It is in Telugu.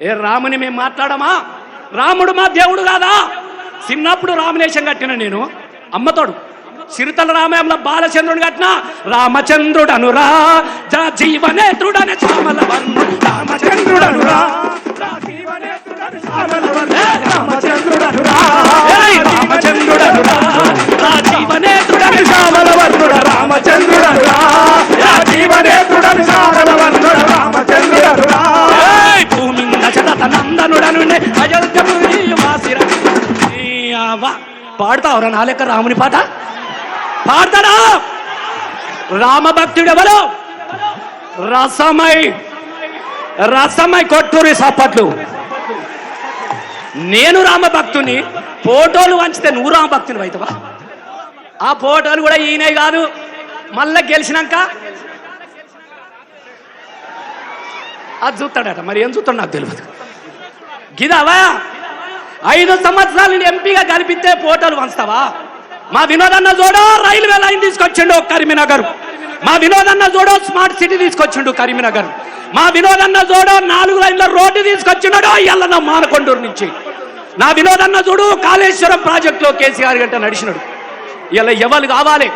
ఏ రాముని మేము మాట్లాడమా? రాముడు మా దేవుడు కాదా? చిన్నప్పుడు రామలేశం కట్టిన నేను అమ్మతోడు. చిరుతల రామాయంలో బాలచంద్రుడు కట్టిన రామచంద్రుడను రా జీవనే జీవనేత్రుడని చామల పాడతావురా నా లెక్క రాముని పాట? పాడతాడా రామభక్తుడు ఎవరు? రసమై రసమై కొట్టూరి సప్పట్లు. నేను రామభక్తుని ఫోటోలు వంచితే నువ్వు రామభక్తుని అవుతావా? ఆ ఫోటోలు కూడా ఈయనే కాదు. మళ్ళా గెలిచినాక? అది చూస్తాడట మరి ఏం చూస్తాడు నాకు తెలియదు. గిదావా? ఐదు సంవత్సరాలు నేను ఎంపీగా కనిపిస్తే ఫోటోలు వంచుతావా మా వినోదన్న చూడో రైల్వే లైన్ తీసుకొచ్చిండు కరీంనగర్. మా వినోదన్న చూడో స్మార్ట్ సిటీ తీసుకొచ్చిండు కరీంనగర్. మా వినోదన్న చూడో నాలుగు లైన్ల రోడ్డు తీసుకొచ్చినాడో ఎల్లన్న మానకొండూరు నుంచి. నా వినోదన్న చూడు కాళేశ్వరం ప్రాజెక్టులో కేసీఆర్ గంట నడిచినాడు. ఇలా ఎవరు కావాలి?